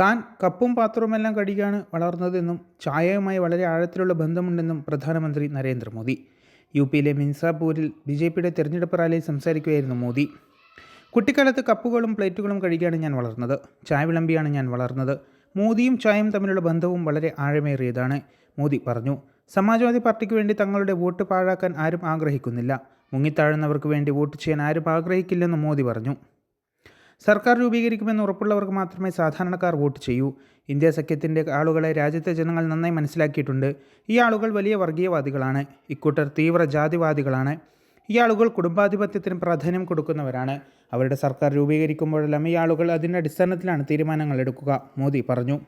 താൻ കപ്പും പാത്രവുമെല്ലാം കടിക്കാണ് വളർന്നതെന്നും ചായയുമായി വളരെ ആഴത്തിലുള്ള ബന്ധമുണ്ടെന്നും പ്രധാനമന്ത്രി നരേന്ദ്രമോദി. യു പിയിലെ മിൻസാപൂരിൽ ബി ജെ പിയുടെ തെരഞ്ഞെടുപ്പ് റാലിയിൽ സംസാരിക്കുകയായിരുന്നു മോദി. കുട്ടിക്കാലത്ത് കപ്പുകളും പ്ലേറ്റുകളും കഴിക്കാണ് ഞാൻ വളർന്നത്. ചായ വിളമ്പിയാണ് ഞാൻ വളർന്നത്. മോദിയും ചായയും തമ്മിലുള്ള ബന്ധവും വളരെ ആഴമേറിയതാണ് മോദി പറഞ്ഞു. സമാജ്വാദി പാർട്ടിക്ക് വേണ്ടി തങ്ങളുടെ വോട്ട് പാഴാക്കാൻ ആരും ആഗ്രഹിക്കുന്നില്ല. മുങ്ങിത്താഴുന്നവർക്ക് വേണ്ടി വോട്ട് ചെയ്യാൻ ആരും ആഗ്രഹിക്കില്ലെന്നും മോദി പറഞ്ഞു. സർക്കാർ രൂപീകരിക്കുമെന്ന് ഉറപ്പുള്ളവർക്ക് മാത്രമേ സാധാരണക്കാർ വോട്ട് ചെയ്യൂ. ഇന്ത്യ സഖ്യത്തിന്റെ ആളുകളെ രാജ്യത്തെ ജനങ്ങൾ നന്നായി മനസ്സിലാക്കിയിട്ടുണ്ട്. ഈ ആളുകൾ വലിയ വർഗീയവാദികളാണ്. ഇക്കൂട്ടർ തീവ്ര ജാതിവാദികളാണ്. ഈ ആളുകൾ കുടുംബാധിപത്യത്തിന് പ്രാധാന്യം കൊടുക്കുന്നവരാണ്. അവരുടെ സർക്കാർ രൂപീകരിക്കുമ്പോഴെല്ലാം ഈ ആളുകൾ അതിന്റെ അടിസ്ഥാനത്തിലാണ് തീരുമാനങ്ങൾ എടുക്കുക മോദി പറഞ്ഞു.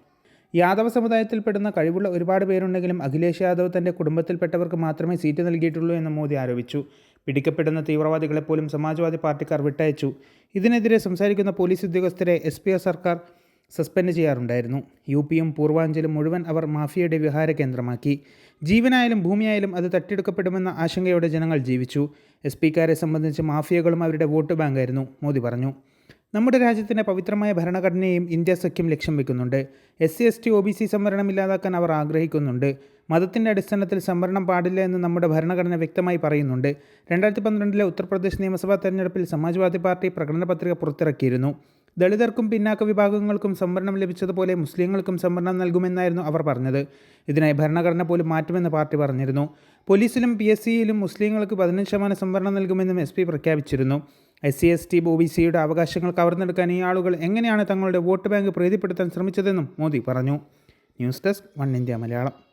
യാദവ സമുദായത്തിൽപ്പെടുന്ന കഴിവുള്ള ഒരുപാട് പേരുണ്ടെങ്കിലും അഖിലേഷ് യാദവ് തന്റെ കുടുംബത്തിൽപ്പെട്ടവർക്ക് മാത്രമേ സീറ്റ് നൽകിയിട്ടുള്ളൂ എന്ന് മോദി ആരോപിച്ചു. പിടിക്കപ്പെടുന്ന തീവ്രവാദികളെപ്പോലും സമാജ്വാദി പാർട്ടിക്കാർ വിട്ടയച്ചു. ഇതിനെതിരെ സംസാരിക്കുന്ന പോലീസ് ഉദ്യോഗസ്ഥരെ എസ് പി സർക്കാർ സസ്പെൻഡ് ചെയ്യാറുണ്ടായിരുന്നു. യു പിയും പൂർവാഞ്ചലും മുഴുവൻ അവർ മാഫിയയുടെ വിഹാര കേന്ദ്രമാക്കി. ജീവനായാലും ഭൂമിയായാലും അത് തട്ടിയെടുക്കപ്പെടുമെന്ന ആശങ്കയോടെ ജനങ്ങൾ ജീവിച്ചു. എസ് പിക്കാരെ സംബന്ധിച്ച് മാഫിയകളും അവരുടെ വോട്ട് ബാങ്കായിരുന്നു മോദി പറഞ്ഞു. നമ്മുടെ രാജ്യത്തിന്റെ പവിത്രമായ ഭരണഘടനയെയും ഇന്ത്യ സഖ്യം ലക്ഷ്യം വെക്കുന്നുണ്ട്. S C S T O B C സംവരണം ഇല്ലാതാക്കാൻ അവർ ആഗ്രഹിക്കുന്നുണ്ട്. മതത്തിന്റെ അടിസ്ഥാനത്തിൽ സംവരണം പാടില്ല എന്ന് നമ്മുടെ ഭരണഘടന വ്യക്തമായി പറയുന്നുണ്ട്. രണ്ടായിരത്തി പന്ത്രണ്ടിലെ ഉത്തർപ്രദേശ് നിയമസഭാ തെരഞ്ഞെടുപ്പിൽ സമാജ്വാദി പാർട്ടി പ്രകടന പത്രിക പുറത്തിറക്കിയിരുന്നു. ദളിതർക്കും പിന്നാക്ക വിഭാഗങ്ങൾക്കും സംവരണം ലഭിച്ചതുപോലെ മുസ്ലിങ്ങൾക്കും സംവരണം നൽകുമെന്നായിരുന്നു അവർ പറഞ്ഞത്. ഇതിനായി ഭരണഘടന പോലും മാറ്റുമെന്ന് പാർട്ടി പറഞ്ഞിരുന്നു. പോലീസിലും പി എസ് സിയിലും മുസ്ലിങ്ങൾക്ക് പതിനഞ്ച് ശതമാനം സംവരണം നൽകുമെന്നും എസ് പി പ്രഖ്യാപിച്ചിരുന്നു. S C S T O B സിയുടെ അവകാശങ്ങൾ കവർന്നെടുക്കാൻ ഈ ആളുകൾ എങ്ങനെയാണ് തങ്ങളുടെ വോട്ട് ബാങ്ക് പ്രീതിപ്പെടുത്താൻ ശ്രമിച്ചതെന്നും മോദി പറഞ്ഞു. News desk one India Malayalam.